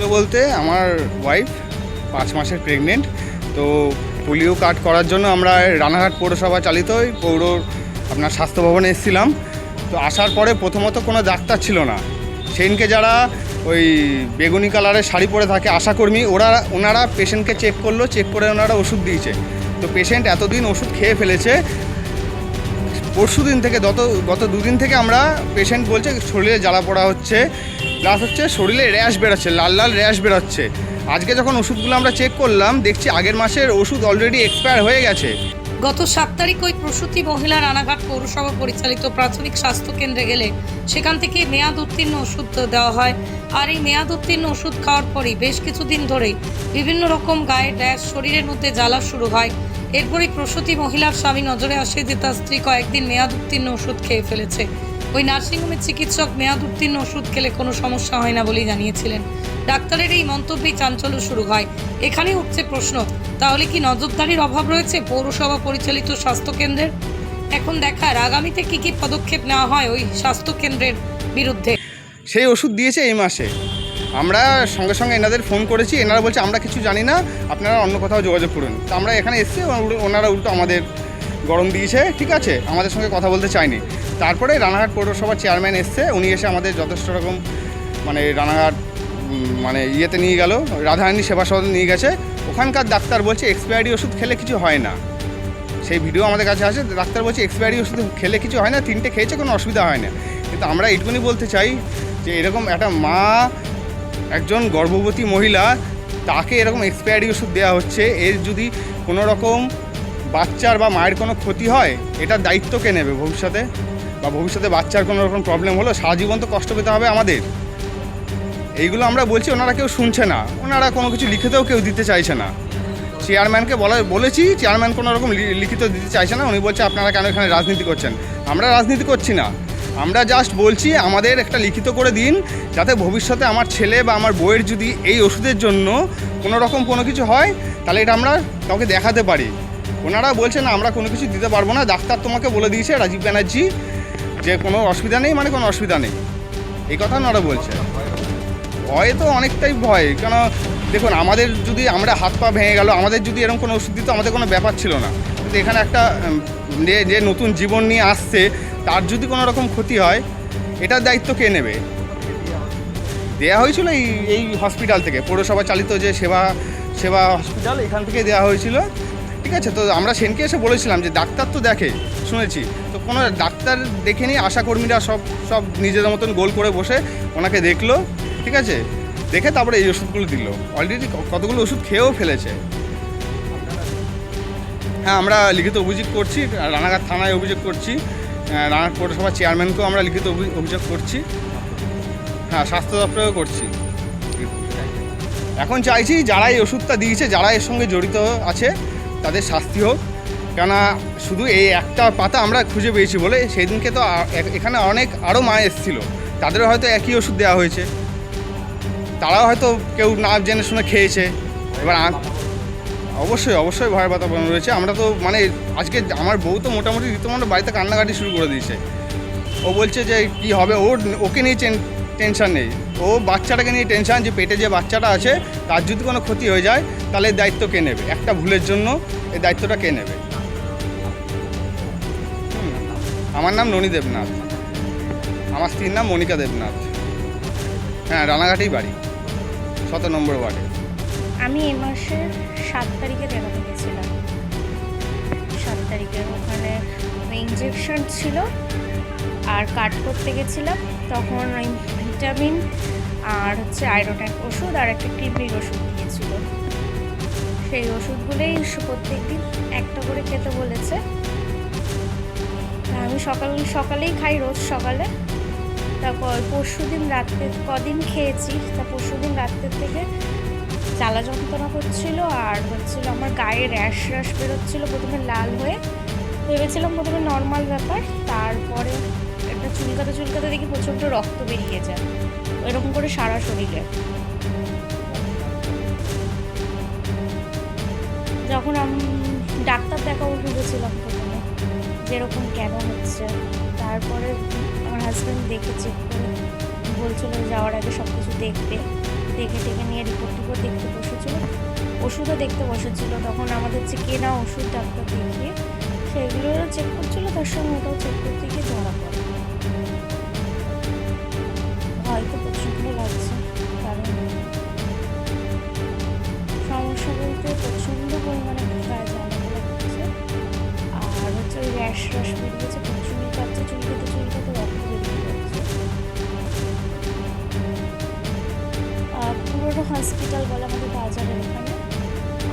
ছিল বলতে আমার ওয়াইফ পাঁচ মাসের প্রেগনেন্ট তো পোলিও কার্ড করার জন্য আমরা রানাঘাট পৌরসভা চালিত পৌর আপনার স্বাস্থ্য ভবনে এসেছিলাম। তো আসার পরে প্রথমত কোনো ডাক্তার ছিল না। সেদিনকে যারা ওই বেগুনি কালারের শাড়ি পরে থাকে আশাকর্মী, ওরা, ওনারা পেশেন্টকে চেক করল চেক করে ওনারা ওষুধ দিয়েছে। তো পেশেন্ট এতদিন ওষুধ খেয়ে ফেলেছে। পরশু দিন থেকে গত গত দুদিন থেকে আমরা পেশেন্ট বলছে, শরীরে জ্বালা পড়া হচ্ছে। প্লাস হচ্ছে শরীরে র্যাশ বেরোচ্ছে, লাল লাল র্যাশ বেরোচ্ছে। আজকে যখন ওষুধগুলো আমরা চেক করলাম, দেখছি আগের মাসের ওষুধ অলরেডি এক্সপায়ার হয়ে গেছে। গত সাত তারিখ ওই প্রসূতি মহিলা রানাঘাট পৌরসভা পরিচালিত প্রাথমিক স্বাস্থ্য কেন্দ্রে গেলে সেখান থেকে মেয়াদ উত্তীর্ণ ওষুধ দেওয়া হয়। আর এই মেয়াদ উত্তীর্ণ ওষুধ খাওয়ার পরেই বেশ কিছুদিন ধরেই বিভিন্ন রকম গায়ে ড্যাশ শরীরের মধ্যে জ্বালা শুরু হয়। এরপরই প্রসূতি মহিলার স্বামী নজরে আসে যে তার স্ত্রী কয়েকদিন মেয়াদ উত্তীর্ণ ওষুধ খেয়ে ফেলেছে। নার্সিংহোমের চিকিৎসক মেয়াদ উত্তীর্ণ ওষুধ খেলে কোনো সমস্যা হয় না বলেই জানিয়েছিলেন। ডাক্তারের এই মন্তব্যেই চাঞ্চল্য শুরু হয়। এখানেই উঠছে প্রশ্ন, তাহলে কি নজরদারির অভাব রয়েছে পৌরসভা পরিচালিত স্বাস্থ্যকেন্দ্রের? এখন দেখার আগামীতে কি কি পদক্ষেপ নেওয়া হয় ওই স্বাস্থ্যকেন্দ্রের বিরুদ্ধে? সেই ওষুধ দিয়েছে এই মাসে। আমরা সঙ্গে সঙ্গে এনাদের ফোন করেছি, এনারা বলছে, আমরা কিছু জানি না, আপনারা অন্য কোথাও যোগাযোগ করুন। তো আমরা এখানে এসেছি, ওনারা- উল্টো আমাদের গরম দিয়েছে, ঠিক আছে, আমাদের সঙ্গে কথা বলতে চায়নি তারপরে রানাঘাট পৌরসভার চেয়ারম্যান এসছে। উনি এসে আমাদের যথেষ্ট রকম মানে রানাঘাট মানে ইয়েতে নিয়ে গেল রাধারানী সেবা সদন নিয়ে গেছে। ওখানকার ডাক্তার বলছে এক্সপায়ারি ওষুধ খেলে কিছু হয় না। সেই ভিডিও আমাদের কাছে আছে, ডাক্তার বলছে এক্সপায়ারি ওষুধ খেলে কিছু হয় না, তিনটে খেয়েছে, কোনো অসুবিধা হয় না। কিন্তু আমরা এইটুকুনি বলতে চাই যে, এরকম একটা মা, একজন গর্ভবতী মহিলা, তাকে এরকম এক্সপায়ারি ওষুধ দেওয়া হচ্ছে। এর যদি কোনো রকম বাচ্চার বা মায়ের কোনো ক্ষতি হয়, এটার দায়িত্ব কে নেবে ভবিষ্যতে? বা ভবিষ্যতে বাচ্চার কোনো রকম প্রবলেম হলো, সারা জীবন তো কষ্ট পেতে হবে আমাদের। এইগুলো আমরা বলছি, ওনারা কেউ শুনছে না। ওনারা কোনো কিছু লিখিতেও কেউ দিতে চাইছে না। চেয়ারম্যানকে বলা, বলেছি চেয়ারম্যান কোনো রকম লিখিত দিতে চাইছে না। উনি বলছে, আপনারা কেন এখানে রাজনীতি করছেন? আমরা রাজনীতি করছি না। আমরা জাস্ট বলছি, আমাদের একটা লিখিত করে দিন, যাতে ভবিষ্যতে আমার ছেলে বা আমার বউয়ের যদি এই ওষুধের জন্য কোনো রকম কোনো কিছু হয়, তাহলে এটা আমরা কাউকে দেখাতে পারি। ওনারা বলছেন না, আমরা কোনো কিছু দিতে পারব না। ডাক্তার তোমাকে বলে দিয়েছে, রাজীব ব্যানার্জি যে কোনো অসুবিধা নেই মানে কোনো অসুবিধা নেই। এই কথা ওনারা বলছে। ভয় তো অনেকটাই ভয়, কেন দেখুন আমাদের যদি আমরা হাত পা ভেঙে গেল, আমাদের যদি এরকম কোনো ওষুধ দিত, আমাদের কোনো ব্যাপার ছিল না। কিন্তু এখানে একটা যে নতুন জীবন নিয়ে আসছে, তার যদি কোনো রকম ক্ষতি হয়, এটার দায়িত্ব কে নেবে? দেওয়া হয়েছিল এই এই হসপিটাল থেকে। পৌরসভা চালিত যে সেবা সেবা হসপিটাল এখান থেকে দেওয়া হয়েছিল। ঠিক আছে? তো আমরা সেনকে এসে বলেছিলাম যে ডাক্তার তো দেখে, শুনেছি। তো কোনো ডাক্তার দেখে নিয়ে আশাকর্মীরা সব সব নিজেদের মতন গোল করে বসে ওনাকে দেখল, ঠিক আছে? দেখে তারপরে এই ওষুধগুলো দিল। অলরেডি কতগুলো ওষুধ খেয়েও ফেলেছে। হ্যাঁ আমরা লিখিত অভিযোগ করছি, রানাঘাট থানায় অভিযোগ করছি। রানাঘাট পৌরসভার চেয়ারম্যানকেও আমরা লিখিত অভি- অভিযোগ করছি। হ্যাঁ স্বাস্থ্য দপ্তরেও করছি। এখন চাইছি যারা এই ওষুধটা দিয়েছে, যারা এর সঙ্গে জড়িত আছে তাদের শাস্তি হোক। কেননা শুধু এই একটা পাতা আমরা খুঁজে পেয়েছি বলে সেই দিনকে তো এখানে অনেক আরও মা এসেছিল। তাদেরও হয়তো একই ওষুধ দেওয়া হয়েছে। তারাও হয়তো কেউ না জেনে শুনে খেয়েছে। এবার অবশ্যই অবশ্যই ভয়ের বাতাবরণ রয়েছে। আমরা তো মানে আজকে আমার বউ তো মোটামুটি রীতিমতো বাড়িতে কান্নাকাটি শুরু করে দিয়েছে। ও বলছে যে, কি হবে? ওর, ওকে নিয়ে টেনশন নেই। ও বাচ্চাটাকে নিয়ে টেনশন যে পেটে যে বাচ্চাটা আছে, তার যদি কোনো ক্ষতি হয়ে যায়, তাহলে দায়িত্ব কে নেবে? একটা ভুলের জন্য এই দায়িত্বটা কে নেবে? আমার নাম ননী দেবনাথ। আমার স্ত্রীর নাম মনিকা দেবনাথ। হ্যাঁ রানাঘাটেই বাড়ি। শত নম্বর ওয়ার্ডে। আমি এ মাসের সাত তারিখে দেখাতে গেছিলাম। সাত তারিখে ওখানে ইঞ্জেকশন ছিল, আর কাট করতে গেছিলাম, তখন ভিটামিন, আর হচ্ছে আয়রনের ওষুধ আর একটা কিডনির ওষুধ দিয়েছিল। সেই ওষুধগুলোই প্রত্যেক দিন একটা করে খেতে বলেছে। আমি সকাল, সকালেই খাই রোজ সকালে। তারপর পরশু দিন রাত্রে কদিন খেয়েছি, তা পরশু দিন রাত্রের থেকে জ্বালা যন্ত্রণা করছিল আর হচ্ছিল আমার গায়ে র্যাশ র্যাশ বেরোচ্ছিলো, প্রথমে লাল হয়ে। ভেবেছিলাম প্রথমে নর্মাল ব্যাপার, তারপরে চুলকাতে চুলকাতে দেখি প্রচণ্ড রক্ত বেরিয়ে যায়। এরকম করে সারা শরীরে। যখন আমি ডাক্তার দেখাবো ভেবেছিলাম প্রথমে, যেরকম কেন হচ্ছে। তারপরে আমার হাজব্যান্ড দেখে চেক বলছিল যাওয়ার আগে সব কিছু দেখবে। দেখে টেকে নিয়ে রিপোর্ট টিপোর্ট দেখতে বসেছিল। ওষুধও দেখতে বসেছিল। তখন আমাদের যে কেনা ওষুধ ডাক্তার দেখিয়ে, সেগুলো চেক করছিল, তার সঙ্গে ওটাও চেক করতে গিয়ে ধরা পড়ে। বলতে প্রচণ্ড পরিমাণে গায়ে জ্বালাপোড়া করছে আর হচ্ছে ওই র্যাশ র্যাশ বেরিয়েছে চুল কাটছে চুলকাতে চুলকাতে রক্ত বেরিয়ে যাচ্ছে। আর পুরোনো হসপিটাল বলে আমাদের বাজারের এখানে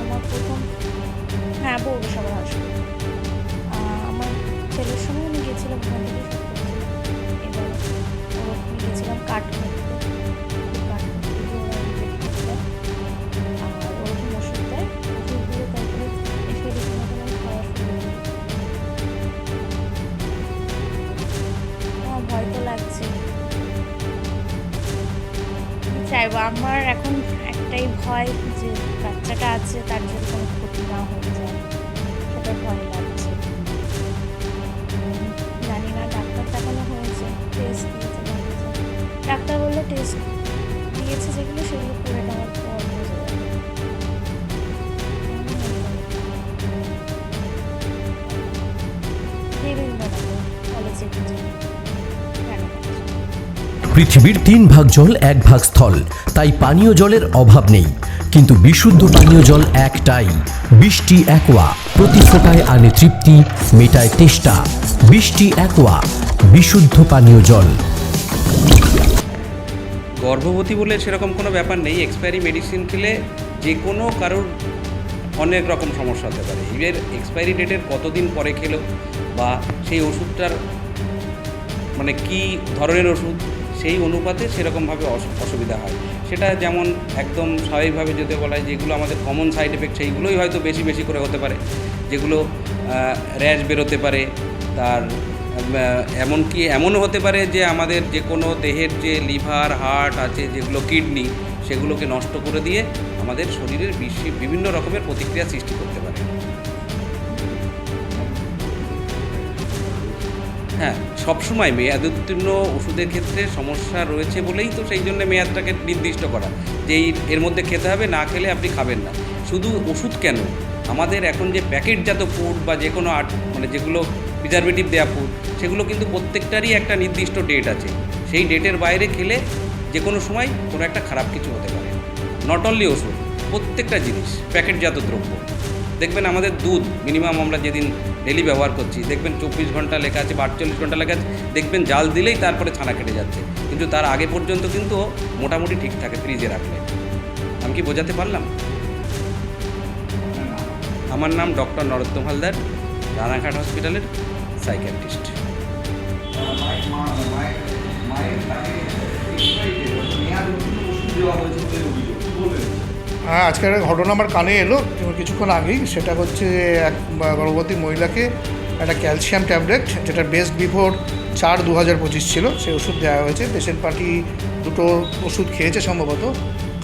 আমার প্রথম হ্যাঁ পৌরসভা হাসপাতাল আহ, আমার ছেলের সঙ্গে আমি গেছিলাম ওখান থেকে এবার গেছিলাম কাট করতে ভয় যে বাচ্চাটা আছে তার জন্য কোনো ক্ষতি না হয়ে পৃথিবীর তিন ভাগ জল, এক ভাগ স্থল। তাই পানীয় জলের অভাব নেই। কিন্তু বিশুদ্ধ পানীয় জল একটাই। বৃষ্টি একোয়া, প্রতি ফোটায় আনে তৃপ্তি, মেটায় তেষ্টা। বৃষ্টি একোয়া, বিশুদ্ধ পানীয় জল। গর্ভবতী বলে সেরকম কোনো ব্যাপার নেই। এক্সপায়ারি মেডিসিন খেলে যে কোনো কারোর অনেক রকম সমস্যা হতে পারে। এবার এক্সপায়ারি ডেটের কতদিন পরে খেলো বা সেই ওষুধটার মানে কি ধরনের ওষুধ সেই অনুপাতে সেরকমভাবে অস- অসুবিধা হয়। সেটা যেমন একদম স্বাভাবিকভাবে যদি বলা হয় যেগুলো আমাদের কমন সাইড এফেক্ট সেইগুলোই হয়তো বেশি বেশি করে হতে পারে। যেগুলো র্যাশ বেরোতে পারে, তার এমনকি এমনও হতে পারে যে আমাদের যে কোনো দেহের যে লিভার, হার্ট আছে, যেগুলো কিডনি, সেগুলোকে নষ্ট করে দিয়ে আমাদের শরীরের বিভিন্ন রকমের প্রতিক্রিয়া সৃষ্টি করতে পারে। হ্যাঁ সবসময় মেয়াদ উত্তীর্ণ ওষুধের ক্ষেত্রে সমস্যা রয়েছে বলেই তো সেই জন্য মেয়াদটাকে নির্দিষ্ট করা, যে এর মধ্যে খেতে হবে, না খেলে আপনি খাবেন না। শুধু ওষুধ কেন? আমাদের এখন যে প্যাকেটজাত ফুড বা যে কোনো আর্ট মানে যেগুলো প্রিজারভেটিভ দেওয়া ফুড সেগুলো কিন্তু প্রত্যেকটারই একটা নির্দিষ্ট ডেট আছে। সেই ডেটের বাইরে খেলে যে কোনো সময় কোনো একটা খারাপ কিছু হতে পারে। নট অনলি ওষুধ, প্রত্যেকটা জিনিস, প্যাকেটজাত দ্রব্য। দেখবেন আমাদের দুধ মিনিমাম আমরা যেদিন ডেলি ব্যবহার করছি দেখবেন চব্বিশ ঘণ্টা লেখা আছে বা আটচল্লিশ ঘণ্টা লেখা আছে দেখবেন জাল দিলেই তারপরে ছানা কেটে যাচ্ছে কিন্তু তার আগে পর্যন্ত কিন্তু মোটামুটি ঠিক থাকে ফ্রিজে রাখলে আমি কি বোঝাতে পারলাম আমার নাম ডক্টর নরোত্তম হালদার রানাঘাট হসপিটালের সাইকিয়াট্রিস্ট হ্যাঁ আজকে একটা ঘটনা আমার কানে এলো কিছুক্ষণ আগেই সেটা হচ্ছে এক গর্ভবতী মহিলাকে একটা ক্যালসিয়াম ট্যাবলেট, যেটা বেস্ট বিফোর চার দু হাজার পঁচিশ ছিল, সেই ওষুধ দেওয়া হয়েছে। পেশেন্ট পার্টি দুটো ওষুধ খেয়েছে সম্ভবত।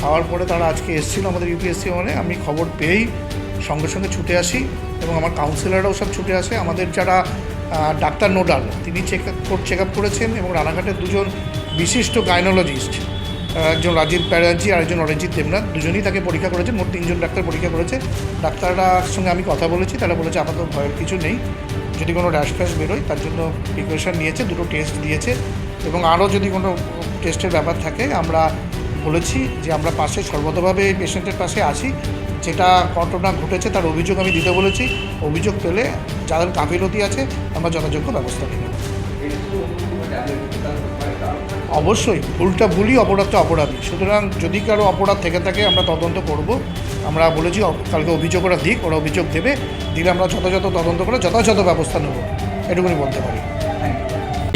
খাওয়ার পরে তারা আজকে এসেছিল আমাদের ইউপিএসসি মানে আমি খবর পেয়েই সঙ্গে সঙ্গে ছুটে আসি, এবং আমার কাউন্সিলররাও সব ছুটে আসে। আমাদের যারা ডাক্তার নোডাল, তিনি চেক আপ চেক আপ করেছেন, এবং রানাঘাটের দুজন বিশিষ্ট গাইনোলজিস্ট একজন রাজীব ব্যানার্জি আর একজন অরিজিৎ দেবনাথ। দুজনেই তাকে পরীক্ষা করেছেন মোট তিনজন ডাক্তার পরীক্ষা করেছে। ডাক্তাররার সঙ্গে আমি কথা বলেছি, তারা বলেছে আপাতত ভয়ের কিছু নেই। যদি কোনো র্যাশ ফ্যাশ বেরোয়, তার জন্য প্রিপারেশান নিয়েছে, দুটো টেস্ট দিয়েছে। এবং আরও যদি কোনো টেস্টের ব্যাপার থাকে, আমরা বলেছি যে আমরা পাশে, সর্বতভাবে পেশেন্টের পাশে আছি। যেটা ঘটনা ঘটেছে তার অভিযোগ আমি দিতে বলেছি। অভিযোগ পেলে যাদের গাফিলতি আছে, আমরা যথাযোগ্য ব্যবস্থা নেব। অবশ্যই, ভুলটা ভুলই অপরাধটা অপরাধী। সুতরাং যদি কারও অপরাধ থেকে থাকে, আমরা তদন্ত করব। আমরা বলেছি কালকে অভিযোগ ওরা দিক, ওরা অভিযোগ দেবে। দিলে আমরা যথাযথ তদন্ত করে যথাযথ ব্যবস্থা নেব। এটুকুনি বলতে পারি।